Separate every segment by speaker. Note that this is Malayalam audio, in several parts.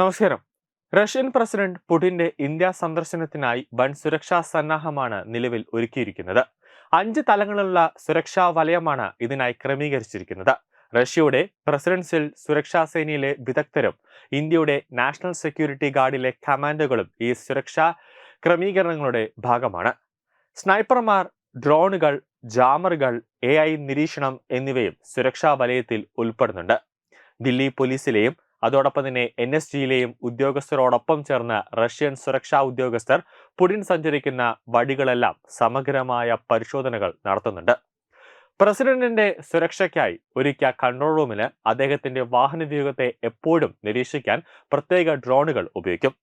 Speaker 1: നമസ്കാരം. റഷ്യൻ പ്രസിഡന്റ് പുടിന്റെ ഇന്ത്യ സന്ദർശനത്തിനായി വൻ സുരക്ഷാ സന്നാഹമാണ് നിലവിൽ ഒരുക്കിയിരിക്കുന്നത്. അഞ്ച് തലങ്ങളുള്ള സുരക്ഷാ വലയമാണ് ഇതിനായി ക്രമീകരിച്ചിരിക്കുന്നത്. റഷ്യയുടെ പ്രസിഡൻസിൽ സുരക്ഷാ സേനയിലെ വിദഗ്ധരും ഇന്ത്യയുടെ നാഷണൽ സെക്യൂരിറ്റി ഗാർഡിലെ കമാൻഡോകളും ഈ സുരക്ഷാ ക്രമീകരണങ്ങളുടെ ഭാഗമാണ്. സ്നൈപ്പർമാർ ഡ്രോണുകൾ ജാമറുകൾ എ നിരീക്ഷണം എന്നിവയും സുരക്ഷാ വലയത്തിൽ ഉൾപ്പെടുന്നുണ്ട്. ദില്ലി പോലീസിലെയും അതോടൊപ്പം തന്നെ എൻ എസ് ജിയിലെയും ഉദ്യോഗസ്ഥരോടൊപ്പം ചേർന്ന് റഷ്യൻ സുരക്ഷാ ഉദ്യോഗസ്ഥർ പുടിൻ സഞ്ചരിക്കുന്ന വഴികളെല്ലാം സമഗ്രമായ പരിശോധനകൾ നടത്തുന്നുണ്ട്. പ്രസിഡന്റിന്റെ സുരക്ഷയ്ക്കായി ഒരുക്കിയ കൺട്രോൾ റൂമിന് അദ്ദേഹത്തിന്റെ വാഹന വ്യൂഹത്തെ എപ്പോഴും നിരീക്ഷിക്കാൻ പ്രത്യേക ഡ്രോണുകൾ ഉപയോഗിക്കും.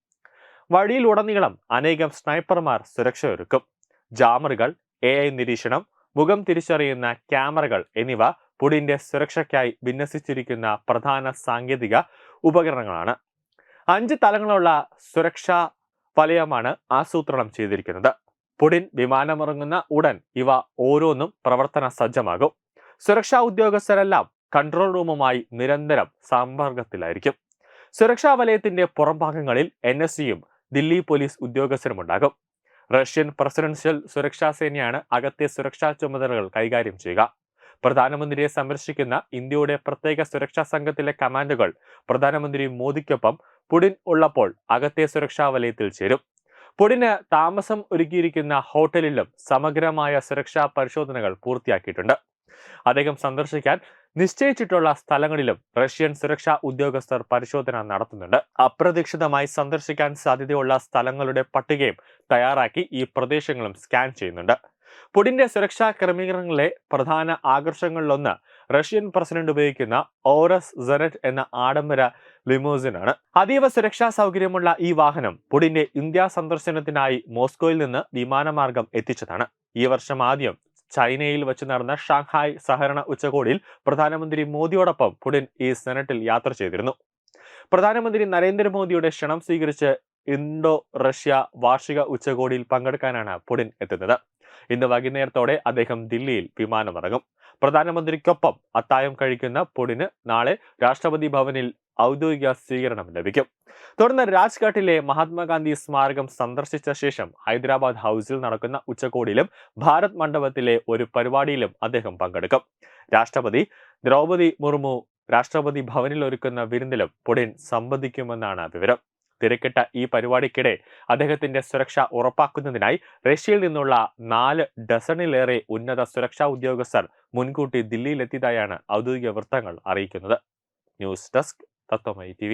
Speaker 1: വഴിയിലുടനീളം അനേകം സ്നൈപ്പർമാർ സുരക്ഷ ഒരുക്കും ജാമറുകൾ എ ഐ നിരീക്ഷണം മുഖം തിരിച്ചറിയുന്ന ക്യാമറകൾ എന്നിവ പുടിന്റെ സുരക്ഷയ്ക്കായി വിന്യസിച്ചിരിക്കുന്ന പ്രധാന സാങ്കേതിക ഉപകരണങ്ങളാണ്. അഞ്ച് തലങ്ങളുള്ള സുരക്ഷാ വലയമാണ് ആസൂത്രണം ചെയ്തിരിക്കുന്നത്. പുടിൻ വിമാനമിറങ്ങുന്ന ഉടൻ ഇവ ഓരോന്നും പ്രവർത്തന സജ്ജമാകും. സുരക്ഷാ ഉദ്യോഗസ്ഥരെല്ലാം കൺട്രോൾ റൂമുമായി നിരന്തരം സമ്പർക്കത്തിലായിരിക്കും. സുരക്ഷാ വലയത്തിന്റെ പുറംഭാഗങ്ങളിൽ എൻ എസ് സിയും ദില്ലി പോലീസ് ഉദ്യോഗസ്ഥരുമുണ്ടാകും റഷ്യൻ പ്രസിഡൻഷ്യൽ സുരക്ഷാ സേനയാണ് അകത്തെ സുരക്ഷാ ചുമതലകൾ കൈകാര്യം ചെയ്യുക. പ്രധാനമന്ത്രിയെ സന്ദർശിക്കുന്ന ഇന്ത്യയുടെ പ്രത്യേക സുരക്ഷാ സംഘത്തിലെ കമാൻഡുകൾ പ്രധാനമന്ത്രി മോദിക്കൊപ്പം പുടിൻ ഉള്ളപ്പോൾ അകത്തെ സുരക്ഷാ വലയത്തിൽ ചേരും. പുടിന് താമസം ഒരുക്കിയിരിക്കുന്ന ഹോട്ടലിലും സമഗ്രമായ സുരക്ഷാ പരിശോധനകൾ പൂർത്തിയാക്കിയിട്ടുണ്ട്. അദ്ദേഹം സന്ദർശിക്കാൻ നിശ്ചയിച്ചിട്ടുള്ള സ്ഥലങ്ങളിലും റഷ്യൻ സുരക്ഷാ ഉദ്യോഗസ്ഥർ പരിശോധന നടത്തുന്നുണ്ട്. അപ്രതീക്ഷിതമായി സന്ദർശിക്കാൻ സാധ്യതയുള്ള സ്ഥലങ്ങളുടെ പട്ടികയും തയ്യാറാക്കി ഈ പ്രദേശങ്ങളും സ്കാൻ ചെയ്യുന്നുണ്ട്. പുടിന്റെ സുരക്ഷാ ക്രമീകരണങ്ങളിലെ പ്രധാന ആകർഷണങ്ങളിലൊന്ന് റഷ്യൻ പ്രസിഡന്റ് ഉപയോഗിക്കുന്ന ഓറസ് സെനറ്റ് എന്ന ആഡംബര ലിമോസിനാണ്. അതീവ സുരക്ഷാ സൗകര്യമുള്ള ഈ വാഹനം പുടിന്റെ ഇന്ത്യ സന്ദർശനത്തിനായി മോസ്കോയിൽ നിന്ന് വിമാനമാർഗം എത്തിച്ചതാണ്. ഈ വർഷം ആദ്യം ചൈനയിൽ വെച്ച് നടന്ന ഷാങ്ഹായ് സഹകരണ ഉച്ചകോടിയിൽ പ്രധാനമന്ത്രി മോദിയോടൊപ്പം പുടിൻ ഈ സെനറ്റിൽ യാത്ര ചെയ്തിരുന്നു. പ്രധാനമന്ത്രി നരേന്ദ്രമോദിയുടെ ക്ഷണം സ്വീകരിച്ച് ഇൻഡോ റഷ്യ വാർഷിക ഉച്ചകോടിയിൽ പങ്കെടുക്കാനാണ് പുടിൻ എത്തുന്നത്. ഇന്ന് വൈകുന്നേരത്തോടെ അദ്ദേഹം ദില്ലിയിൽ വിമാനമിറങ്ങും. പ്രധാനമന്ത്രിക്കൊപ്പം അത്തായം കഴിക്കുന്ന പുടിന് നാളെ രാഷ്ട്രപതി ഭവനിൽ ഔദ്യോഗിക സ്വീകരണം ലഭിക്കും. തുടർന്ന് രാജ്ഘട്ടിലെ മഹാത്മാഗാന്ധി സ്മാരകം സന്ദർശിച്ച ശേഷം ഹൈദരാബാദ് ഹൗസിൽ നടക്കുന്ന ഉച്ചകോടിയിലും ഭാരത് മണ്ഡപത്തിലെ ഒരു പരിപാടിയിലും അദ്ദേഹം പങ്കെടുക്കും. രാഷ്ട്രപതി ദ്രൗപതി മുർമു രാഷ്ട്രപതി ഭവനിൽ ഒരുക്കുന്ന വിരുന്നിലും പുടിൻ സംബന്ധിക്കുമെന്നാണ് വിവരം. തിരക്കിട്ട ഈ പരിപാടിക്കിടെ അദ്ദേഹത്തിന്റെ സുരക്ഷ ഉറപ്പാക്കുന്നതിനായി റഷ്യയിൽ നിന്നുള്ള നാല് ഡസണിലേറെ ഉന്നത സുരക്ഷാ ഉദ്യോഗസ്ഥർ മുൻകൂട്ടി ദില്ലിയിലെത്തിയതായാണ് ഔദ്യോഗിക വൃത്തങ്ങൾ അറിയിക്കുന്നത്. ന്യൂസ് ഡെസ്ക് തത്വമൈ ടി